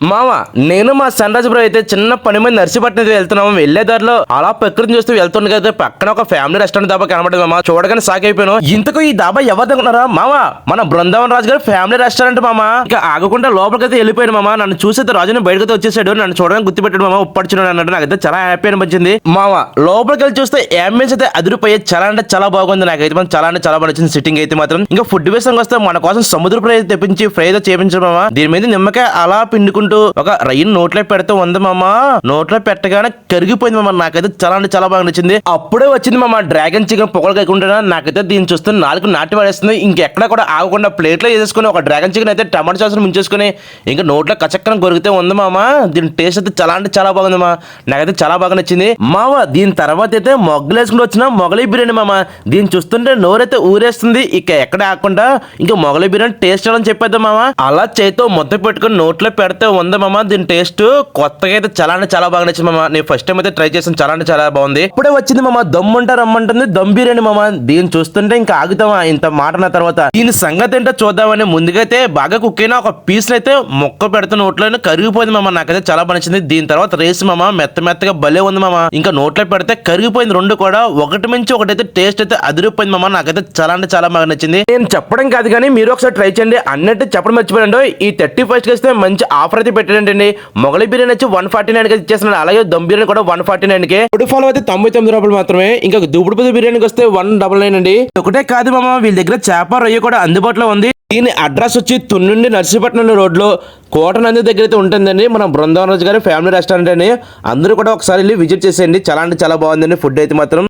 మామ నేను మా సన్ రాజు బ్రో అయితే చిన్న పని మీద నర్సిపట్నం వెళ్తున్నాము. వెళ్ళే దారిలో అలా ప్రకృతి చూస్తూ వెళ్తుండే కదా పక్కన ఒక ఫ్యామిలీ రెస్టారెంట్ దాబా కనబడింది మామ చూడగానే షాక్ అయిపోయాను ఇంతకు ఈ దాబా ఎవరు అనుకున్నారా? మామ మన బృందావన్ రాజు గారి ఫ్యామిలీ రెస్టారెంట్ మామ. ఇక ఆగకుండా లోపలికైతే వెళ్ళిపోయాను మామ. నన్ను చూసైతే రాజుని బయటకైతే వచ్చేసాడు. నన్ను చూడగానే గుర్తుపెట్టాడు మామ ఉప్పడుచున్నాడు అన్నట్టు నాకైతే చాలా హ్యాపీ అనిపించింది. మామ లోపలికి వెళ్ళి చూస్తే అంబులెన్స్ అయితే అదిరిపోయే చాలా అంటే చాలా బాగుంది. నాకైతే మనం చాలా అంటే చాలా బాగా నచ్చింది సిట్టింగ్ అయితే మాత్రం. ఇంకా ఫుడ్ విషయంకి వస్తే మన కోసం సముద్ర ఫ్రై తెప్పించి ఫ్రై అయితే చేపించడం మామ. దీని మీద నిమ్మకాయ అలా పిండుకుంటూ ఒక రైన్ నోట్లో పెడితే ఉంది మామ. నోట్లో పెట్టగానే కరిగిపోయింది మామ. నాకైతే చాలా అంటే చాలా బాగా నచ్చింది. అప్పుడే వచ్చింది మామ. డ్రాగన్ చికెన్ పొగలు కాకుండా నాకైతే దీన్ని చూస్తే నాలుగు నాటి పడేస్తుంది. ఇంకెక్కడ కూడా ఆగకుండా ప్లేట్లో వేసేసుకుని ఒక డ్రాగన్ చికెన్ అయితే టమాటో సాస్ ముంచేసుకుని ఇంకా నోట్లో కచక్కన కొరికితే ఉంది మామ. దీని టేస్ట్ అయితే చాలా అంటే చాలా బాగుంది మా నాకైతే చాలా బాగా నచ్చింది. మావ దీని తర్వాత అయితే మొగ్గలు వేసుకుని వచ్చిన మొగలి బిర్యానీ మామ. దీన్ని చూస్తుంటే నోరైతే ఊరేస్తుంది. ఇక ఎక్కడ ఆకుండా ఇంకా మొగలి బిర్యానీ టేస్ట్ అని చెప్పేద్దాం మామ. అలా చేతితో ముద్ద పెట్టుకుని నోట్లో పెడితే ఉంది మామ. దీని టేస్ట్ కొత్తగా అయితే చాలా అంటే చాలా బాగా నచ్చింది మామ. నేను ఫస్ట్ టైం అయితే ట్రై చేసాను చాలా అంటే చాలా బాగుంది. ఇప్పుడే వచ్చింది మామ. దమ్ముంటే రమ్మంటుంది. దమ్ బిర్యానీ మామ. దీన్ని చూస్తుంటే ఇంకా ఆగుతామా ఇంత మాట నా తర్వాత దీని సంగతి ఏంటో చూద్దామని ముందుగైతే బాగా కుక్ అయిన ఒక పీస్ అయితే మొక్క పెడుతున్న నోట్లోనే కరిగిపోయింది మామ. నాకైతే చాలా బాగా నచ్చింది. దీని తర్వాత రేస్ మామ. మెత్త మెత్తగా భలే ఉంది మామ. ఇంకా నోట్లో పెడితే కరిగిపోయింది రెండు కూడా. ఒకటి మించి ఒకటైతే టేస్ట్ అయితే అదిరిపోయింది మామ. నాకైతే చాలా అంటే చాలా బాగా నచ్చింది. నేను చెప్పడం కాదు కానీ మీరు ఒకసారి ట్రై చేయండి. అన్నట్టు చెప్పడం మర్చిపోయండి ఈ థర్టీ ఫస్ట్ వస్తే మంచి ఆఫర్ అయితే పెట్టాడండి మొగలి బిర్యానీ వచ్చి వన్ ఫార్టీ నైన్కి ఇచ్చేస్తున్నాడు. అలాగే దమ్ బిర్యానీ కూడా వన్ ఫార్టీ నైన్కి ఫాలో అయితే తొంభై తొమ్మిది రూపాయలు మాత్రమే. ఇంకా దుప్పుడు పొద్దు బిర్యానీకి వస్తే వన్ డబల్ నైన్ అండి. ఒకటే కాదు మామ వీళ్ళ దగ్గర చేప రొయ్య కూడా అందుబాటులో ఉంది. దీని అడ్రస్ వచ్చి తున్నుండి నర్సీపట్నం రోడ్లో కోటనంది దగ్గర అయితే ఉంటుందండి. మన బృందావన్ రాజు గారి ఫ్యామిలీ రెస్టారెంట్ అని అందరూ కూడా ఒకసారి వెళ్ళి విజిట్ చేసేయండి. చాలా అంటే చాలా బాగుందండి. ఫుడ్ అయితే మాత్రం.